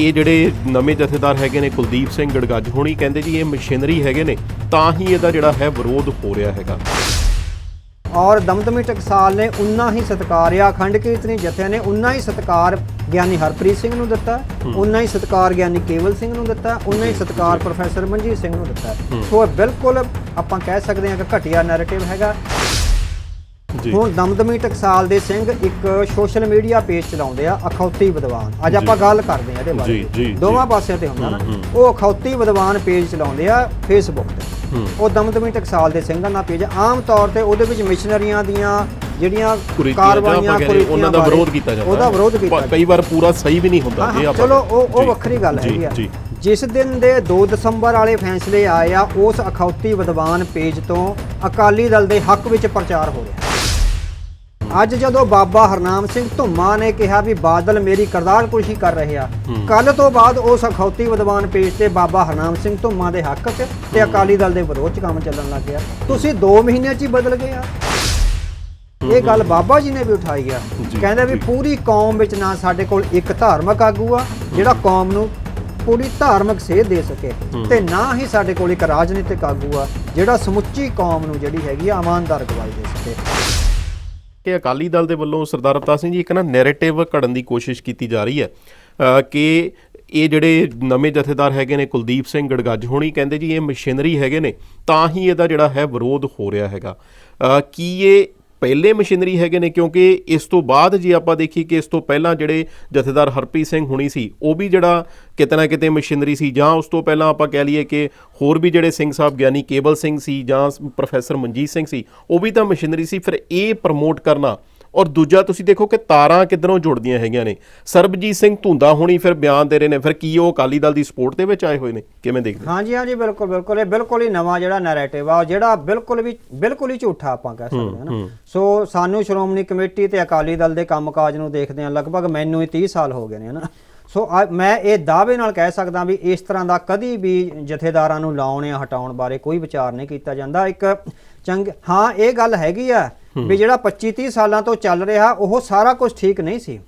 ਇਹ ਜਿਹੜੇ ਨਵੇਂ ਜਥੇਦਾਰ ਹੈਗੇ ਨੇ ਕੁਲਦੀਪ ਸਿੰਘ ਗੜਗੱਜ ਹੋਣੀ ਕਹਿੰਦੇ ਜੀ ਇਹ ਮਸ਼ੀਨਰੀ ਹੈਗੇ ਨੇ ਤਾਂ ਹੀ ਇਹਦਾ ਜਿਹੜਾ ਹੈ ਵਿਰੋਧ ਹੋ ਰਿਹਾ ਹੈਗਾ। ਔਰ ਦਮਦਮੀ ਟਕਸਾਲ ਨੇ ਉਨਾ ਹੀ ਸਤਿਕਾਰ ਆ ਅਖੰਡ ਕੀਰਤਨੀ ਜਥਿਆਂ ਨੇ ਉਨਾ ਹੀ ਸਤਿਕਾਰ ਗਿਆਨੀ ਹਰਪ੍ਰੀਤ ਸਿੰਘ ਨੂੰ ਦਿੱਤਾ ਉਨਾ ਹੀ ਸਤਿਕਾਰ ਗਿਆਨੀ ਕੇਵਲ ਸਿੰਘ ਨੂੰ ਦਿੱਤਾ ਉਨਾ ਹੀ ਸਤਿਕਾਰ ਪ੍ਰੋਫੈਸਰ ਮਨਜੀਤ ਸਿੰਘ ਨੂੰ ਦਿੱਤਾ। ਸੋ ਇਹ ਬਿਲਕੁਲ ਆਪਾਂ ਕਹਿ ਸਕਦੇ ਹਾਂ ਕਿ ਘਟੀਆ ਨੈਰੇਟਿਵ ਹੈਗਾ। ਹੁਣ ਦਮਦਮੀ ਟਕਸਾਲ ਦੇ ਸਿੰਘ ਇੱਕ ਸੋਸ਼ਲ ਮੀਡੀਆ ਪੇਜ ਚਲਾਉਂਦੇ ਆ ਅਖੌਤੀ ਵਿਦਵਾਨ। ਅੱਜ ਆਪਾਂ ਗੱਲ ਕਰਦੇ ਆ ਇਹਦੇ ਬਾਰੇ। ਦੋਵਾਂ। ਪਾਸਿਆਂ ਤੇ ਹੁੰਦਾ ਨਾ। ਉਹ ਅਖੌਤੀ ਵਿਦਵਾਨ ਪੇਜ ਚਲਾਉਂਦੇ ਆ ਫੇਸਬੁੱਕ ਤੇ। ਉਹ ਦਮਦਮੀ ਟਕਸਾਲ ਦੇ ਸਿੰਘਾਂ ਦਾ ਪੇਜ ਆਮ ਤੌਰ ਤੇ ਉਹਦੇ ਵਿੱਚ ਮਿਸ਼ਨਰੀਆਂ ਦੀਆਂ ਜਿਹੜੀਆਂ ਕਾਰਵਾਈਆਂ ਉਹਨਾਂ ਦਾ ਵਿਰੋਧ ਕੀਤਾ ਜਾਂਦਾ। ਉਹਦਾ। ਵਿਰੋਧ ਕੀਤਾ ਕਈ ਵਾਰ ਪੂਰਾ ਸਹੀ ਵੀ ਨਹੀਂ ਹੁੰਦਾ। ਇਹ ਆਪਾਂ ਚਲੋ ਉਹ ਉਹ ਵੱਖਰੀ ਗੱਲ ਹੈਗੀ ਆ। ਜਿਸ ਦਿਨ ਦੇ 2 ਦਸੰਬਰ ਵਾਲੇ ਫੈਸਲੇ ਆਏ ਆ ਉਸ ਅਖੌਤੀ ਵਿਦਵਾਨ ਪੇਜ ਤੋਂ ਅਕਾਲੀ ਦਲ ਦੇ ਹੱਕ ਵਿੱਚ ਪ੍ਰਚਾਰ ਹੋ ਰਿਹਾ। ਅੱਜ ਜਦੋਂ ਬਾਬਾ ਹਰਨਾਮ ਸਿੰਘ ਧੁੰਮਾ ਨੇ ਕਿਹਾ ਵੀ ਬਾਦਲ ਮੇਰੀ ਕਰਤਾਰਕੁਸ਼ੀ ਕਰ ਰਹੇ ਆ ਕੱਲ ਤੋਂ ਬਾਅਦ ਉਸ ਅਖੌਤੀ ਵਿਦਵਾਨ ਪੇਜ ਤੇ ਬਾਬਾ ਹਰਨਾਮ ਸਿੰਘ ਧੁੰਮਾ ਦੇ ਹੱਕ 'ਚ ਤੇ ਅਕਾਲੀ ਦਲ ਦੇ ਵਿਰੋਧ 'ਚ ਕੰਮ ਚੱਲਣ ਲੱਗ ਗਿਆ। ਤੁਸੀਂ 2 ਮਹੀਨਿਆਂ 'ਚ ਹੀ ਬਦਲ ਗਏ ਆ। ਇਹ ਗੱਲ ਬਾਬਾ ਜੀ ਨੇ ਵੀ ਉਠਾਈ ਆ। ਕਹਿੰਦੇ ਵੀ। ਪੂਰੀ ਕੌਮ ਵਿੱਚ ਨਾ ਸਾਡੇ ਕੋਲ ਇੱਕ ਧਾਰਮਿਕ ਆਗੂ ਆ ਜਿਹੜਾ ਕੌਮ ਨੂੰ ਪੂਰੀ ਧਾਰਮਿਕ ਸੇਧ ਦੇ ਸਕੇ ਤੇ ਨਾ ਹੀ ਸਾਡੇ ਕੋਲ ਇੱਕ ਰਾਜਨੀਤਿਕ ਆਗੂ ਆ ਜਿਹੜਾ ਸਮੁੱਚੀ ਕੌਮ ਨੂੰ ਜਿਹੜੀ ਹੈਗੀ ਆ ਇਮਾਨਦਾਰ ਗਵਾਹੀ ਦੇ ਸਕੇ। ਕਿ ਅਕਾਲੀ ਦਲ ਦੇ ਵੱਲੋਂ ਸਰਦਾਰ ਅਵਤਾਰ ਸਿੰਘ ਜੀ ਇੱਕ ਨਾ ਨੈਰੇਟਿਵ ਘੜਨ ਦੀ ਕੋਸ਼ਿਸ਼ ਕੀਤੀ ਜਾ ਰਹੀ ਹੈ। ਕਿ ਇਹ ਜਿਹੜੇ ਨਵੇਂ ਜਥੇਦਾਰ ਹੈਗੇ ਨੇ ਕੁਲਦੀਪ ਸਿੰਘ ਗੜਗੱਜ ਹੋਣੀ ਕਹਿੰਦੇ ਜੀ ਇਹ ਮਸ਼ੀਨਰੀ ਹੈਗੇ ਨੇ, ਤਾਂ ਹੀ ਇਹਦਾ ਜਿਹੜਾ ਹੈ ਵਿਰੋਧ ਹੋ ਰਿਹਾ ਹੈਗਾ। ਕੀ ਇਹ ਪਹਿਲੇ ਮਸ਼ੀਨਰੀ ਹੈਗੇ ਨੇ, ਕਿਉਂਕਿ ਇਸ ਤੋਂ ਬਾਅਦ ਜੇ ਆਪਾਂ ਦੇਖੀਏ ਕਿ ਇਸ ਤੋਂ ਪਹਿਲਾਂ ਜਿਹੜੇ ਜਥੇਦਾਰ ਹਰਪ੍ਰੀਤ ਸਿੰਘ ਹੁਣੀ ਸੀ, ਉਹ ਵੀ ਜਿਹੜਾ ਕਿਤੇ ਨਾ ਕਿਤੇ ਮਸ਼ੀਨਰੀ ਸੀ, ਜਾਂ ਉਸ ਤੋਂ ਪਹਿਲਾਂ ਆਪਾਂ ਕਹਿ ਲਈਏ ਕਿ ਹੋਰ ਵੀ ਜਿਹੜੇ ਸਿੰਘ ਸਾਹਿਬ, ਗਿਆਨੀ ਕੇਬਲ ਸਿੰਘ ਸੀ ਜਾਂ ਪ੍ਰੋਫੈਸਰ ਮਨਜੀਤ ਸਿੰਘ ਸੀ, ਉਹ ਵੀ ਤਾਂ ਮਸ਼ੀਨਰੀ ਸੀ, ਫਿਰ ਇਹ ਪ੍ਰਮੋਟ ਕਰਨਾ ਔਰ ਦੂਜਾ ਤੁਸੀਂ ਦੇਖੋ ਕਿ ਤਾਰਾਂ ਕਿੱਧਰੋਂ ਜੁੜਦੀਆਂ ਹੈਗੀਆਂ ਨੇ। ਸਰਬਜੀਤ ਸਿੰਘ ਧੁੰਦਾ ਹੋਣੀ ਫਿਰ ਬਿਆਨ ਦੇ ਰਹੇ ਨੇ। ਫਿਰ ਕੀ ਉਹ ਅਕਾਲੀ ਦਲ ਦੀ ਸਪੋਰਟ ਦੇ ਵਿੱਚ ਆਏ ਹੋਏ ਨੇ? ਕਿਵੇਂ ਦੇਖਦੇ ਹਾਂਜੀ ਹਾਂਜੀ ਬਿਲਕੁਲ ਬਿਲਕੁਲ। ਇਹ ਬਿਲਕੁਲ ਹੀ ਨਵਾਂ ਜਿਹੜਾ ਨੈਰੇਟਿਵ ਆ ਜਿਹੜਾ ਬਿਲਕੁਲ ਵੀ ਬਿਲਕੁਲ ਹੀ ਝੂਠਾ ਆਪਾਂ ਕਹਿ ਸਕਦੇ ਹਾਂ ਨਾ। ਸੋ ਸਾਨੂੰ ਸ਼੍ਰੋਮਣੀ ਕਮੇਟੀ ਤੇ ਅਕਾਲੀ ਦਲ ਦੇ ਕੰਮਕਾਜ ਨੂੰ ਦੇਖਦੇ ਆ ਲਗਭਗ ਮੈਨੂੰ ਹੀ 30 ਸਾਲ ਹੋ ਗਏ ਨੇ ਹਨਾ ਸੋ ਮੈਂ ਇਹ ਦਾਅਵੇ ਨਾਲ ਕਹਿ ਸਕਦਾ ਵੀ ਇਸ ਤਰ੍ਹਾਂ ਦਾ ਕਦੀ ਵੀ ਜਥੇਦਾਰਾਂ ਨੂੰ ਲਾਉਣ ਜਾਂ ਹਟਾਉਣ ਬਾਰੇ ਕੋਈ ਵਿਚਾਰ ਨਹੀਂ ਕੀਤਾ ਜਾਂਦਾ। ਇੱਕ ਚੰਗ ਹਾਂ ਇਹ ਗੱਲ ਹੈਗੀ ਆ ਵੀ ਜਿਹੜਾ 25 30 ਸਾਲਾਂ ਤੋਂ ਚੱਲ ਰਿਹਾ ਉਹ ਸਾਰਾ ਕੁਝ ਠੀਕ ਨਹੀਂ ਸੀ।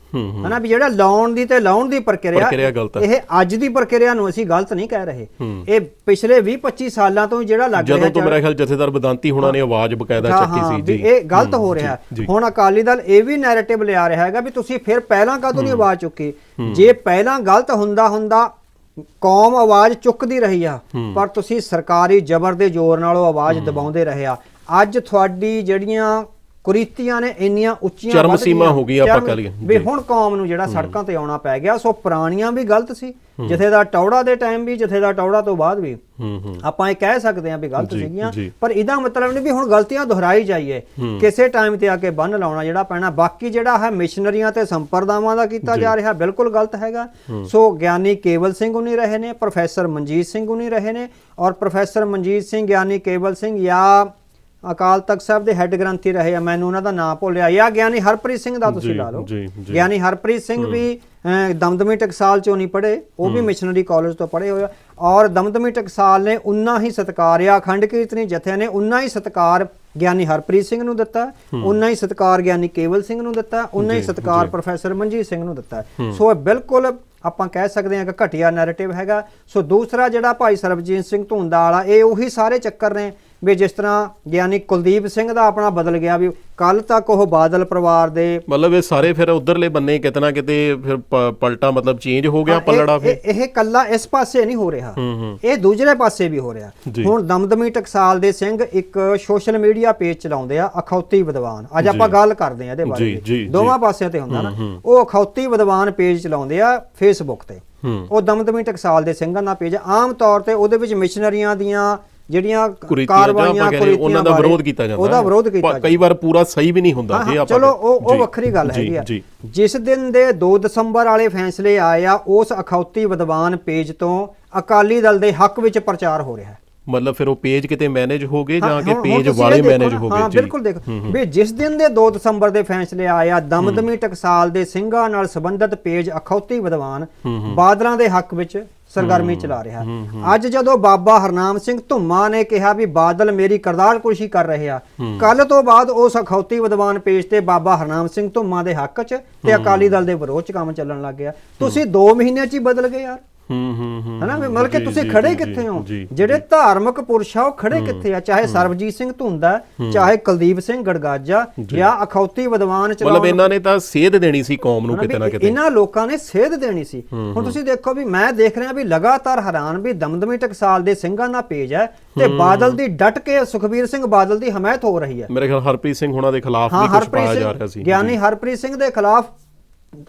ਹਨਾ ਵੀ ਜਿਹੜਾ ਲਾਉਣ ਦੀ ਤੇ ਲਾਉਣ ਦੀ ਪ੍ਰਕਿਰਿਆ। ਇਹ ਅੱਜ ਦੀ ਪ੍ਰਕਿਰਿਆ ਨੂੰ ਅਸੀਂ ਗਲਤ ਨਹੀਂ ਕਹਿ ਰਹੇ। ਇਹ ਪਿਛਲੇ 20 25 ਸਾਲਾਂ ਤੋਂ ਜਿਹੜਾ ਲੱਗ ਰਿਹਾ ਜਦੋਂ ਤੋਂ ਮੇਰਾ ਖਿਆਲ ਜਥੇਦਾਰ ਬਦੰਤੀ ਹੋਣਾ ਨੇ ਆਵਾਜ਼ ਬਕਾਇਦਾ ਚੱਕੀ ਸੀ। ਜੀ। ਇਹ ਗਲਤ ਹੋ ਰਿਹਾ। ਹੁਣ ਅਕਾਲੀ ਦਲ ਇਹ ਵੀ ਨੈਰੇਟਿਵ ਲਿਆ ਰਿਹਾ ਹੈਗਾ ਵੀ ਤੁਸੀਂ ਫਿਰ ਪਹਿਲਾਂ ਕਾਹਤੋਂ ਨਹੀਂ ਆਵਾਜ਼ ਚੁੱਕੀ? ਜੇ ਪਹਿਲਾਂ ਗਲਤ ਹੁੰਦਾ ਹੁੰਦਾ ਕੌਮ ਆਵਾਜ਼ ਚੁੱਕਦੀ ਰਹੀ ਆ ਪਰ ਤੁਸੀਂ ਸਰਕਾਰੀ ਜ਼ਬਰ ਦੇ ਜ਼ੋਰ ਨਾਲ ਉਹ ਆਵਾਜ਼ ਦਬਾਉਂਦੇ ਰਹੇ ਆ। ਅੱਜ ਤੁਹਾਡੀ ਜਿਹੜੀਆਂ ਕੁਰੀਤੀਆਂ ਨੇ ਇੰਨੀਆਂ ਉੱਚੀਆਂ ਚਰਮ ਵੱਧ ਸੀਮਾ ਗਈਆਂ। ਹੋ ਗਈ ਆਪਾਂ ਚਰਮ- ਕਹਿ ਲਈਏ। ਵੀ ਜੀ। ਹੁਣ ਕੌਮ ਨੂੰ ਜਿਹੜਾ ਸੜਕਾਂ ਤੇ ਆਉਣਾ ਪੈ ਗਿਆ ਸੋ ਪੁਰਾਣੀਆਂ ਵੀ ਗਲਤ ਸੀ। ਜਥੇਦਾਰ ਟੌੜਾ ਦੇ ਟਾਈਮ ਵੀ ਜਥੇਦਾਰ ਟੌੜਾ ਤੋਂ ਬਾਅਦ ਵੀ। ਹੂੰ ਹੂੰ। ਆਪਾਂ ਇਹ ਕਹਿ ਸਕਦੇ ਹਾਂ ਵੀ ਗਲਤ ਜੀ, ਸੀਗੀਆਂ। ਜੀ। ਪਰ ਇਹਦਾ ਮਤਲਬ ਨਹੀਂ ਵੀ ਹੁਣ ਗਲਤੀਆਂ ਦੁਹਰਾਈ ਜਾਈਏ। ਕਿਸੇ ਟਾਈਮ ਤੇ ਆ ਕੇ ਬੰਨ ਲਾਉਣਾ ਜਿਹੜਾ ਪੈਣਾ। ਬਾਕੀ ਜਿਹੜਾ ਹੈ ਮਿਸ਼ਨਰੀਆਂ ਤੇ ਸੰਪਰਦਾਵਾਂ ਦਾ ਕੀਤਾ ਜਾ। ਰਿਹਾ ਬਿਲਕੁਲ ਗਲਤ ਹੈਗਾ। ਸੋ ਗਿਆਨੀ ਕੇਵਲ ਸਿੰਘ ਉਨੀ ਰਹੇ ਨੇ ਪ੍ਰੋਫੈਸਰ ਮਨਜੀਤ ਸਿੰਘ ਉਨੀ ਰਹੇ ਨੇ। ਔਰ ਪ੍ਰੋਫੈਸਰ ਮਨਜੀਤ ਸਿੰਘ ਗਿਆਨੀ ਕੇਵਲ ਸਿੰਘ ਜਾਂ ਅਕਾਲ ਤਖਤ ਸਾਹਿਬ ਦੇ ਹੈੱਡ ਗ੍ਰੰਥੀ ਰਹੇ ਆ ਮੈਨੂੰ ਉਹਨਾਂ ਦਾ ਨਾਮ ਭੁੱਲਿਆ। ਜਾਂ ਗਿਆਨੀ ਹਰਪ੍ਰੀਤ ਸਿੰਘ ਦਾ ਤੁਸੀਂ ਲਾ ਲਓ। ਗਿਆਨੀ ਹਰਪ੍ਰੀਤ ਸਿੰਘ ਵੀ ਦਮਦਮੀ ਟਕਸਾਲ ਚੋਂ ਨਹੀਂ ਪੜ੍ਹੇ ਉਹ ਵੀ ਮਿਸ਼ਨਰੀ ਕਾਲਜ ਤੋਂ ਪੜ੍ਹੇ ਹੋਏ ਆ। ਔਰ ਦਮਦਮੀ ਟਕਸਾਲ ਨੇ ਉਨਾ ਹੀ ਸਤਿਕਾਰ ਆ ਅਖੰਡ ਕੀਰਤਨੀ ਜਥਿਆਂ ਨੇ ਉਨਾ ਹੀ ਸਤਿਕਾਰ ਗਿਆਨੀ ਹਰਪ੍ਰੀਤ ਸਿੰਘ ਨੂੰ ਦਿੱਤਾ ਉਨਾ ਹੀ ਸਤਿਕਾਰ ਗਿਆਨੀ ਕੇਵਲ ਸਿੰਘ ਨੂੰ ਦਿੱਤਾ ਉਨਾ ਹੀ ਸਤਿਕਾਰ। ਪ੍ਰੋਫੈਸਰ ਮਨਜੀਤ ਸਿੰਘ ਨੂੰ ਦਿੱਤਾ। ਸੋ ਇਹ ਬਿਲਕੁਲ ਆਪਾਂ ਕਹਿ ਸਕਦੇ ਹਾਂ ਕਿ ਘਟੀਆ ਨੈਰੇਟਿਵ ਹੈਗਾ। ਸੋ ਦੂਸਰਾ ਜਿਹੜਾ ਭਾਈ ਸਰਬਜੀਤ ਸਿੰਘ ਧੁੰਦਾ ਵਾਲਾ ਇਹ ਉਹੀ ਸਾਰੇ ਚੱਕਰ ਨੇ ਵੀ ਜਿਸ ਤਰ੍ਹਾਂ ਗਿਆਨੀ ਕੁਲਦੀਪ ਸਿੰਘ ਦਾ ਆਪਣਾ ਬਦਲ ਗਿਆ ਵੀ ਕੱਲ ਤੱਕ ਉਹ ਬਾਦਲ ਪਰਿਵਾਰ ਦੇ ਮਤਲਬ ਇਹ ਸਾਰੇ ਫਿਰ ਉਧਰਲੇ ਬੰਨੇ ਕਿਤੇ ਨਾ ਕਿਤੇ ਫਿਰ ਪਲਟਾ ਮਤਲਬ ਚੇਂਜ ਹੋ ਗਿਆ ਪਲੜਾ ਫਿਰ? ਇਹ ਕੱਲਾ ਇਸ ਪਾਸੇ ਨਹੀਂ ਹੋ ਰਿਹਾ। ਇਹ ਦੂਜਰੇ ਪਾਸੇ ਵੀ ਹੋ ਰਿਹਾ। ਹੁਣ ਦਮਦਮੀ ਟਕਸਾਲ ਦੇ ਸਿੰਘ ਇੱਕ ਸੋਸ਼ਲ ਮੀਡੀਆ ਪੇਜ ਚਲਾਉਂਦੇ ਆ ਅਖੌਤੀ ਵਿਦਵਾਨ। ਅੱਜ ਆਪਾਂ ਗੱਲ ਕਰਦੇ ਆ ਇਹਦੇ ਬਾਰੇ। ਦੋਵਾਂ ਪਾਸਿਆਂ ਤੇ ਹੁੰਦਾ ਨਾ। ਉਹ ਅਖੌਤੀ ਵਿਦਵਾਨ ਪੇਜ ਚਲਾਉਂਦੇ ਆ ਫੇਸਬੁੱਕ ਤੇ। ਉਹ ਦਮਦਮੀ ਟਕਸਾਲ ਦੇ ਸਿੰਘਾਂ ਦਾ ਪੇਜ ਆਮ ਤੌਰ ਤੇ ਉਹਦੇ ਵਿੱਚ ਮਿਸ਼ਨਰੀਆਂ ਦੀਆਂ ਜਿਹੜੀਆਂ ਕਾਰਵਾਈਆਂ ਉਹਨਾਂ ਦਾ ਵਿਰੋਧ ਕੀਤਾ ਜਾਂਦਾ ਉਹਦਾ। ਵਿਰੋਧ ਕੀਤਾ ਪ- ਕਈ ਵਾਰ ਪੂਰਾ ਸਹੀ ਵੀ ਨਹੀਂ ਹੁੰਦਾ ਜੇ ਆਪਾਂ ਚਲੋ ਉਹ ਉਹ ਵੱਖਰੀ ਗੱਲ ਹੈਗੀ ਆ। ਜਿਸ ਦਿਨ ਦੇ 2 ਦਸੰਬਰ ਵਾਲੇ ਫੈਸਲੇ ਆਏ ਆ ਉਸ ਅਖੌਤੀ ਵਿਦਵਾਨ ਪੇਜ ਤੋਂ ਅਕਾਲੀ ਦਲ ਦੇ ਹੱਕ ਵਿੱਚ ਪ੍ਰਚਾਰ ਹੋ ਰਿਹਾ ਹੈ। ਮਤਲਬ ਫਿਰ ਉਹ ਪੇਜ ਕਿਤੇ ਮੈਨੇਜ ਹੋ ਗਏ ਜਾਂ ਕਿ ਪੇਜ ਵਾਲੇ ਮੈਨੇਜ ਹੋ ਗਏ? ਹਾਂ ਬਿਲਕੁਲ ਦੇਖੋ। ਵੀ ਜਿਸ ਦਿਨ ਦੇ 2 ਦਸੰਬਰ ਦੇ ਫੈਸਲੇ ਆਏ ਆ ਦਮਦਮੀ ਟਕਸਾਲ ਦੇ ਸਿੰਘਾਂ ਨਾਲ ਸੰਬੰਧਿਤ ਪੇਜ ਅਖੌਤੀ ਵਿਦਵਾਨ ਬਾਦਲਾਂ ਦੇ ਹੱਕ ਵਿੱਚ ਸਰਗਰਮੀ ਚਲਾ ਰਿਹਾ। ਅੱਜ ਜਦੋਂ ਬਾਬਾ ਹਰਨਾਮ ਸਿੰਘ ਧੁੰਮਾ ਨੇ ਕਿਹਾ ਵੀ ਬਾਦਲ ਮੇਰੀ ਕਰਦਾਰ ਕੁਸ਼ੀ ਕਰ ਰਹੇ ਆ ਕੱਲ ਤੋਂ ਬਾਅਦ ਉਸ ਅਖੌਤੀ ਵਿਦਵਾਨ ਪੇਜ ਤੇ ਬਾਬਾ ਹਰਨਾਮ ਸਿੰਘ ਧੁੰਮਾ ਦੇ ਹੱਕ 'ਚ ਤੇ ਅਕਾਲੀ ਦਲ ਦੇ ਵਿਰੋਧ 'ਚ ਕੰਮ ਚੱਲਣ ਲੱਗ ਗਿਆ। ਤੁਸੀਂ 2 ਮਹੀਨਿਆਂ 'ਚ ਹੀ ਬਦਲ ਗਏ ਯਾਰ। ਹੂੰ ਹੂੰ ਹੂੰ ਹਨਾ? ਮਤਲਬ ਕਿ ਤੁਸੀਂ ਖੜੇ ਕਿੱਥੇ ਹੋ? ਜਿਹੜੇ ਧਾਰਮਿਕ ਪੁਰਸ਼ ਆ ਉਹ ਖੜੇ ਕਿੱਥੇ ਆ? ਚਾਹੇ ਸਰਬਜੀਤ ਸਿੰਘ ਧੁੰਦਾ ਚਾਹੇ ਕੁਲਦੀਪ ਸਿੰਘ ਗੜਗਾਜਾ ਜਾਂ। ਅਖੌਤੀ ਵਿਦਵਾਨ ਮਤਲਬ ਚਲਾਉਣ ਇਹਨਾਂ ਨੇ ਤਾਂ ਸੇਧ ਦੇਣੀ ਸੀ ਕੌਮ ਨੂੰ ਕਿਤੇ ਨਾ ਕਿਤੇ। ਇਹਨਾਂ ਲੋਕਾਂ ਨੇ ਸੇਧ ਦੇਣੀ ਸੀ। ਹੁਣ ਤੁਸੀਂ ਦੇਖੋ ਵੀ ਮੈਂ ਦੇਖ ਰਿਹਾ ਵੀ ਲਗਾਤਾਰ ਹੈਰਾਨ ਵੀ ਦਮਦਮੀ ਟਕਸਾਲ ਦੇ ਸਿੰਘਾਂ ਦਾ ਪੇਜ ਹੈ ਤੇ ਬਾਦਲ ਦੀ ਡਟ ਕੇ ਸੁਖਬੀਰ ਸਿੰਘ ਬਾਦਲ ਦੀ ਹਮਾਇਤ ਹੋ ਰਹੀ ਹੈ। ਮੇਰੇ ਖਿਆਲ ਹਰਪ੍ਰੀਤ ਸਿੰਘ ਹੁਣਾਂ ਦੇ ਖਿਲਾਫ ਵੀ ਕੁਝ ਪਾਇਆ ਜਾ ਰਿਹਾ ਸੀ। ਗਿਆਨੀ ਹਰਪ੍ਰੀਤ ਸਿੰਘ ਦੇ ਖਿਲਾਫ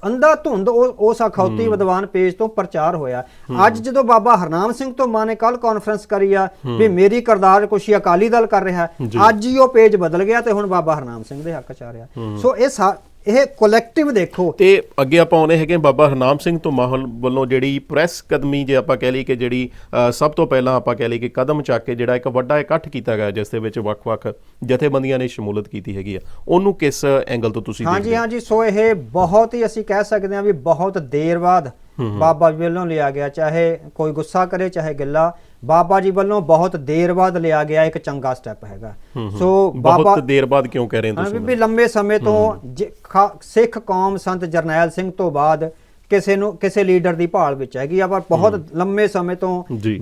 ਅੰਧਾ ਧੁੰਦ ਉਹ- ਉਸ ਅਖੌਤੀ ਵਿਦਵਾਨ ਪੇਜ ਤੋਂ ਪ੍ਰਚਾਰ ਹੋਇਆ। ਅੱਜ ਜਦੋਂ ਬਾਬਾ ਹਰਨਾਮ ਸਿੰਘ ਤੋਂ ਮਾਂ ਨੇ ਕੱਲ ਕਾਨਫਰੰਸ ਕਰੀ ਆ ਵੀ ਮੇਰੀ ਕਰਦਾਰ ਕੁਸ਼ੀ ਅਕਾਲੀ ਦਲ ਕਰ ਰਿਹਾ। ਅੱਜ ਹੀ ਉਹ ਪੇਜ ਬਦਲ ਗਿਆ ਤੇ ਹੁਣ ਬਾਬਾ ਹਰਨਾਮ ਸਿੰਘ ਦੇ ਹੱਕ ਚ ਆ ਰਿਹਾ। ਸੋ ਇਹ ਸਾ- ਇਹ ਕਲੈਕਟਿਵ ਦੇਖੋ। ਤੇ ਅੱਗੇ ਆਪਾਂ ਆਉਨੇ ਹੈਗੇ ਬਾਬਾ ਹਰਨਾਮ ਸਿੰਘ ਤੋਂ ਮਾਹੌਲ ਵੱਲੋਂ ਜਿਹੜੀ ਪ੍ਰੈਸ ਕਦਮੀ ਜੇ ਆਪਾਂ ਕਹਿ ਲਈ ਕਿ ਜਿਹੜੀ ਸਭ ਤੋਂ ਪਹਿਲਾਂ ਆਪਾਂ ਕਹਿ ਲਈ ਕਿ ਕਦਮ ਚੱਕ ਕੇ ਜਿਹੜਾ ਇੱਕ ਵੱਡਾ ਇਕੱਠ ਕੀਤਾ ਗਿਆ ਜਿਸ ਦੇ ਵਿੱਚ ਵੱਖ-ਵੱਖ ਜਥੇਬੰਦੀਆਂ ਨੇ ਸ਼ਮੂਲਤ ਕੀਤੀ ਹੈਗੀ ਆ। ਉਹਨੂੰ ਕਿਸ ਐਂਗਲ ਤੋਂ ਤੁਸੀਂ ਹਾਂਜੀ ਦੇਖਦੇ ਹਾਂਜੀ ਸੋ ਇਹ ਬਹੁਤ ਹੀ ਅਸੀਂ ਕਹਿ ਸਕਦੇ ਹਾਂ ਵੀ ਬਹੁਤ ਦੇਰ ਬਾਅਦ ਬਾਬਾ ਜੀ ਵੱਲੋਂ ਲਿਆ ਗਿਆ ਚਾਹੇ ਕੋਈ ਗੁੱਸਾ ਕਰੇ ਚਾਹੇ ਗਿੱਲਾ ਬਾਬਾ ਜੀ ਵੱਲੋਂ ਬਹੁਤ ਦੇਰ ਬਾਅਦ ਲਿਆ ਗਿਆ ਇੱਕ ਚੰਗਾ ਸਟੈਪ ਹੈਗਾ। ਸੋ ਬਾਬਾ ਬਹੁਤ ਦੇਰ ਬਾਅਦ ਕਿਉਂ ਕਹਿ ਰਹੇ ਤੁਸੀਂ ਵੀ ਲੰਬੇ ਸਮੇਂ ਤੋਂ ਸਿੱਖ ਕੌਮ ਸੰਤ ਜਰਨੈਲ ਸਿੰਘ ਤੋਂ ਬਾਅਦ ਕਿਸੇ ਨੂੰ ਕਿਸੇ ਲੀਡਰ ਦੀ ਭਾਲ ਵਿੱਚ ਹੈਗੀ ਆ ਪਰ ਬਹੁਤ ਲੰਮੇ ਸਮੇਂ ਤੋਂ।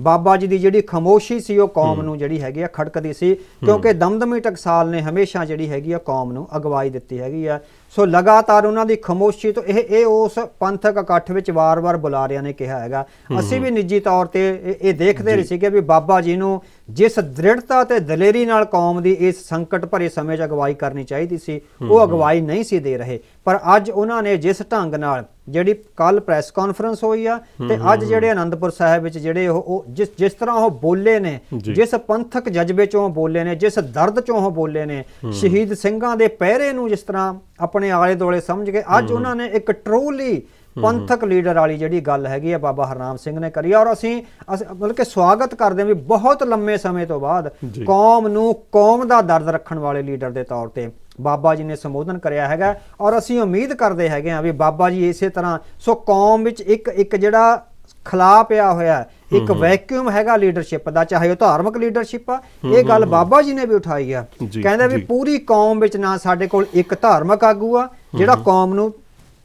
ਬਾਬਾ ਜੀ ਦੀ ਜਿਹੜੀ ਖਮੋਸ਼ੀ ਸੀ ਉਹ ਕੌਮ ਨੂੰ ਜਿਹੜੀ ਹੈਗੀ ਆ ਖੜਕਦੀ ਸੀ ਕਿਉਂਕਿ ਦਮਦਮੀ ਟਕਸਾਲ ਨੇ ਹਮੇਸ਼ਾ ਜਿਹੜੀ ਹੈਗੀ ਆ ਕੌਮ ਨੂੰ ਅਗਵਾਈ ਦਿੱਤੀ ਹੈਗੀ ਆ। ਸੋ ਲਗਾਤਾਰ ਉਹਨਾਂ ਦੀ ਖਮੋਸ਼ੀ ਤੋਂ ਇਹ ਇਹ ਉਸ ਪੰਥਕ ਇਕੱਠ ਵਿੱਚ ਵਾਰ-ਵਾਰ ਬੁਲਾਰਿਆਂ ਨੇ ਕਿਹਾ ਹੈਗਾ। ਅਸੀਂ ਵੀ ਨਿੱਜੀ ਤੌਰ ਤੇ ਇਹ ਦੇਖਦੇ ਰਹੇ ਸੀਗੇ ਵੀ ਬਾਬਾ ਜੀ ਨੂੰ ਜਿਸ ਦ੍ਰਿੜਤਾ ਤੇ ਦਲੇਰੀ ਨਾਲ ਕੌਮ ਦੀ ਇਸ ਸੰਕਟ ਭਰੇ ਸਮੇਂ 'ਚ ਅਗਵਾਈ ਕਰਨੀ ਚਾਹੀਦੀ ਸੀ ਉਹ ਅਗਵਾਈ ਨਹੀਂ ਸੀ ਦੇ ਰਹੇ। ਪਰ ਅੱਜ ਉਹਨਾਂ ਨੇ ਜਿਸ ਢੰਗ ਨਾਲ ਜਿਹੜੀ ਕੱਲ ਪ੍ਰੈਸ ਕਾਨਫਰੰਸ ਹੋਈ ਆ ਤੇ ਅੱਜ ਜਿਹੜੇ ਆਨੰਦਪੁਰ ਸਾਹਿਬ ਵਿੱਚ ਜਿਹੜੇ ਉਹ ਉਹ ਜਿਸ ਜਿਸ ਤਰ੍ਹਾਂ ਉਹ ਬੋਲੇ ਨੇ। ਜਿਸ ਪੰਥਕ ਜਜ਼ਬੇ ਚੋਂ ਉਹ ਬੋਲੇ ਨੇ ਜਿਸ ਦਰਦ ਚੋਂ ਉਹ ਬੋਲੇ ਨੇ ਸ਼ਹੀਦ ਸਿੰਘਾਂ ਦੇ ਪਹਿਰੇ ਨੂੰ ਜਿਸ ਤਰ੍ਹਾਂ ਆਪਣੇ ਆਲੇ ਦੁਆਲੇ ਸਮਝ ਕੇ ਅੱਜ ਉਹਨਾਂ ਨੇ ਇੱਕ ਟਰੂਲੀ ਪੰਥਕ ਲੀਡਰ ਵਾਲੀ ਜਿਹੜੀ ਗੱਲ ਹੈਗੀ ਆ ਬਾਬਾ ਹਰਨਾਮ ਸਿੰਘ ਨੇ ਕਰੀ ਔਰ ਅਸੀਂ ਅਸੀਂ ਮਤਲਬ ਕਿ ਸਵਾਗਤ ਕਰਦੇ ਹਾਂ ਵੀ ਬਹੁਤ ਲੰਮੇ ਸਮੇਂ ਤੋਂ ਬਾਅਦ। ਕੌਮ ਨੂੰ ਕੌਮ ਦਾ ਦਰਦ ਰੱਖਣ ਵਾਲੇ ਲੀਡਰ ਦੇ ਤੌਰ ਤੇ ਬਾਬਾ ਜੀ ਨੇ ਸੰਬੋਧਨ ਕਰਿਆ ਹੈਗਾ। ਔਰ ਅਸੀਂ ਉਮੀਦ ਕਰਦੇ ਹੈਗੇ ਆ ਵੀ ਬਾਬਾ ਜੀ ਇਸੇ ਤਰ੍ਹਾਂ ਸੋ ਕੌਮ ਵਿੱਚ ਇੱਕ ਇੱਕ ਜਿਹੜਾ ਖਲਾ ਪਿਆ ਹੋਇਆ ਇੱਕ ਵੈਕਿਊਮ ਹੈਗਾ ਲੀਡਰਸ਼ਿਪ ਦਾ ਚਾਹੇ ਉਹ ਧਾਰਮਿਕ ਲੀਡਰਸ਼ਿਪ ਆ ਇਹ ਗੱਲ ਬਾਬਾ ਜੀ ਨੇ ਵੀ ਉਠਾਈ ਆ। ਕਹਿੰਦੇ ਵੀ। ਪੂਰੀ ਕੌਮ ਵਿੱਚ ਨਾ ਸਾਡੇ ਕੋਲ ਇੱਕ ਧਾਰਮਿਕ ਆਗੂ ਆ ਜਿਹੜਾ ਕੌਮ ਨੂੰ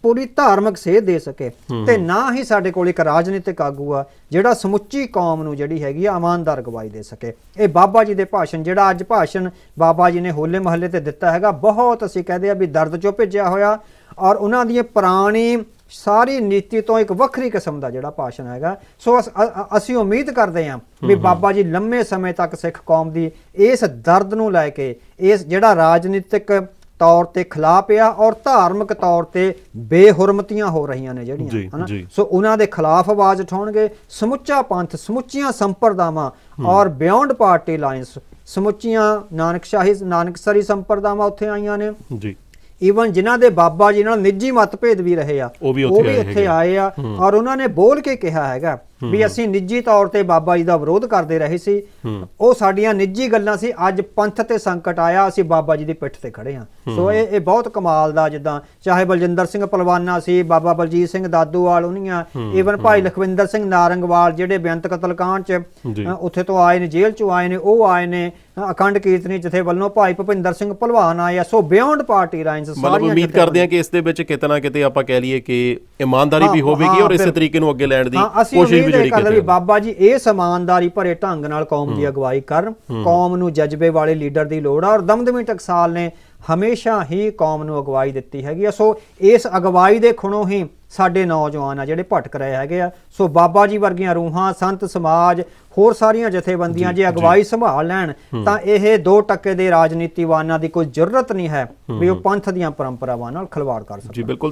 ਪੂਰੀ ਧਾਰਮਿਕ ਸੇਧ ਦੇ ਸਕੇ ਤੇ ਨਾ ਹੀ ਸਾਡੇ ਕੋਲ ਇੱਕ ਰਾਜਨੀਤਿਕ ਆਗੂ ਆ ਜਿਹੜਾ ਸਮੁੱਚੀ ਕੌਮ ਨੂੰ ਜਿਹੜੀ ਹੈਗੀ ਆ ਇਮਾਨਦਾਰ ਗਵਾਹੀ ਦੇ ਸਕੇ। ਇਹ ਬਾਬਾ ਜੀ ਦੇ ਭਾਸ਼ਣ ਜਿਹੜਾ ਅੱਜ ਭਾਸ਼ਣ ਬਾਬਾ ਜੀ ਨੇ ਹੋਲੇ ਮਹੱਲੇ ਤੇ ਦਿੱਤਾ ਹੈਗਾ ਬਹੁਤ ਅਸੀਂ ਕਹਦੇ ਆ ਵੀ ਦਰਦ ਚੋਂ ਭੇਜਿਆ ਹੋਇਆ ਔਰ ਉਹਨਾਂ ਦੀ ਪੁਰਾਣੀ ਸਾਰੀ ਨੀਤੀ ਤੋਂ ਇੱਕ ਵੱਖਰੀ ਕਿਸਮ ਦਾ ਜਿਹੜਾ ਭਾਸ਼ਣ ਹੈਗਾ। ਸੋ ਅਸੀਂ ਉਮੀਦ ਕਰਦੇ ਹਾਂ ਵੀ ਬਾਬਾ ਜੀ ਲੰਮੇ ਸਮੇਂ ਤੱਕ ਸਿੱਖ ਕੌਮ ਦੀ ਇਸ ਦਰਦ ਨੂੰ ਲੈ ਕੇ ਇਸ ਜਿਹੜਾ ਰਾਜਨੀਤਿਕ ਤੌਰ ਤੇ ਖਿਲਾ ਪਿਆ ਔਰ ਧਾਰਮਿਕ ਤੌਰ ਤੇ ਬੇਹੁਰਮਤੀਆਂ ਹੋ ਰਹੀਆਂ ਨੇ ਜਿਹੜੀਆਂ ਹਨਾ। ਸੋ ਉਹਨਾਂ ਦੇ ਖਿਲਾਫ ਆਵਾਜ਼ ਉਠਾਉਣਗੇ ਸਮੁੱਚਾ ਪੰਥ ਸਮੁੱਚੀਆਂ ਸੰਪਰਦਾਵਾਂ ਔਰ ਬਿਯੋਂਡ ਪਾਰਟੀ ਲਾਈਨਸ ਸਮੁੱਚੀਆਂ ਨਾਨਕਸ਼ਾਹੀ ਨਾਨਕਸਰੀ ਸੰਪਰਦਾਵਾਂ ਉੱਥੇ ਆਈਆਂ ਨੇ। ਜੀ। ਈਵਨ ਜਿਨ੍ਹਾਂ ਦੇ ਬਾਬਾ ਜੀ ਨਾਲ ਨਿੱਜੀ ਮਤਭੇਦ ਵੀ ਰਹੇ ਆ ਉਹ ਵੀ ਉੱਥੇ। ਆਏ ਆ। ਔਰ ਉਹਨਾਂ ਨੇ ਬੋਲ ਕੇ ਕਿਹਾ ਹੈਗਾ ਵੀ ਅਸੀਂ ਨਿੱਜੀ ਤੌਰ ਤੇ ਬਾਬਾ ਜੀ ਦਾ ਵਿਰੋਧ ਕਰਦੇ ਰਹੇ ਸੀ। ਉਹ ਸਾਡੀਆਂ ਨਿੱਜੀ ਗੱਲਾਂ ਸੀ। ਅੱਜ ਪੰਥ ਤੇ ਸੰਕਟ ਆਇਆ ਅਸੀਂ ਬਾਬਾ ਜੀ ਦੀ ਪਿੱਠ ਤੇ ਖੜੇ ਆ ਸੋ ਇਹ ਇਹ ਬਹੁਤ ਕਮਾਲ ਦਾ ਜਿੱਦਾਂ ਚਾਹੇ ਬਲਜਿੰਦਰ ਸਿੰਘ ਪਲਵਾਨਾ ਸੀ ਬਾਬਾ ਬਲਜੀਤ ਸਿੰਘ ਦਾਦੂਵਾਲ ਉਹਨੀਆਂ ਈਵਨ ਭਾਈ ਲਖਵਿੰਦਰ ਸਿੰਘ ਨਾਰੰਗਵਾਲ ਜਿਹੜੇ ਬੇਅੰਤ ਕਤਲकांड ਚ ਉੱਥੇ ਤੋਂ ਆਏ ਨੇ ਜੇਲ੍ਹ ਚੋਂ ਆਏ ਨੇ ਉਹ ਆਏ ਨੇ। ਅਖੰਡ ਕੀਰਤਨੀ ਜਥੇ ਵੱਲੋਂ ਭਾਈ ਭੁਪਿੰਦਰ ਸਿੰਘ ਭਲਵਾਨ ਆਏ ਆ ਸੋ ਬਿਯੋਂਡ ਪਾਰਟੀ ਲਾਈਨਸ ਮਤਲਬ ਉਮੀਦ ਕਰਦੇ ਹਾਂ ਕਿ ਇਸ ਦੇ ਵਿੱਚ ਕਿਤੇ ਨਾ ਕਿਤੇ ਆਪਾਂ ਕਹਿ ਲਈਏ ਕਿ ਇਮਾਨਦਾਰੀ ਵੀ ਹਾਂ, ਹੋਵੇਗੀ ਹਾਂ, ਔਰ ਇਸੇ। ਤਰੀਕੇ ਨੂੰ ਅੱਗੇ ਲੈਣ ਦੀ ਹਾਂ ਕੋਸ਼ਿਸ਼ ਵੀ ਜਿਹੜੀ ਕੀਤੀ ਬਾਬਾ ਜੀ ਇਹ ਸਮਾਨਦਾਰੀ ਭਰੇ ਢੰਗ ਨਾਲ ਕੌਮ ਦੀ ਅਗਵਾਈ ਕਰਨ ਕੌਮ ਨੂੰ ਜਜ਼ਬੇ ਵਾਲੇ ਲੀਡਰ ਦੀ ਲੋੜ ਆ ਔਰ ਦਮਦਮੀ ਟਕਸਾਲ ਨੇ ਹਮੇਸ਼ਾ ਹੀ ਕੌਮ ਨੂੰ ਅਗਵਾਈ ਦਿੱਤੀ ਹੈਗੀ ਆ। ਸੋ ਇਸ ਅਗਵਾਈ ਦੇ ਖੁਣੋਂ ਹੀ ਸਾਡੇ ਨੌਜਵਾਨ ਆ ਜਿਹੜੇ ਭਟਕ ਰਹੇ ਹੈਗੇ ਆ। ਸੋ ਬਾਬਾ ਜੀ ਵਰਗੀਆਂ ਰੂਹਾਂ ਸੰਤ ਸਮਾਜ ਹੋਰ ਸਾਰੀਆਂ ਜਥੇਬੰਦੀਆਂ ਜੇ ਅਗਵਾਈ ਸੰਭਾਲ ਲੈਣ ਤਾਂ ਇਹ 2% ਦੇ ਰਾਜਨੀਤੀਵਾਨਾਂ ਦੀ ਕੋਈ ਜ਼ਰੂਰਤ ਨਹੀਂ ਹੈ ਵੀ ਉਹ ਪੰਥ ਦੀਆਂ ਪਰੰਪਰਾਵਾਂ ਨਾਲ ਖਿਲਵਾੜ ਕਰ ਸਕਣ। ਜੀ ਬਿਲਕੁਲ।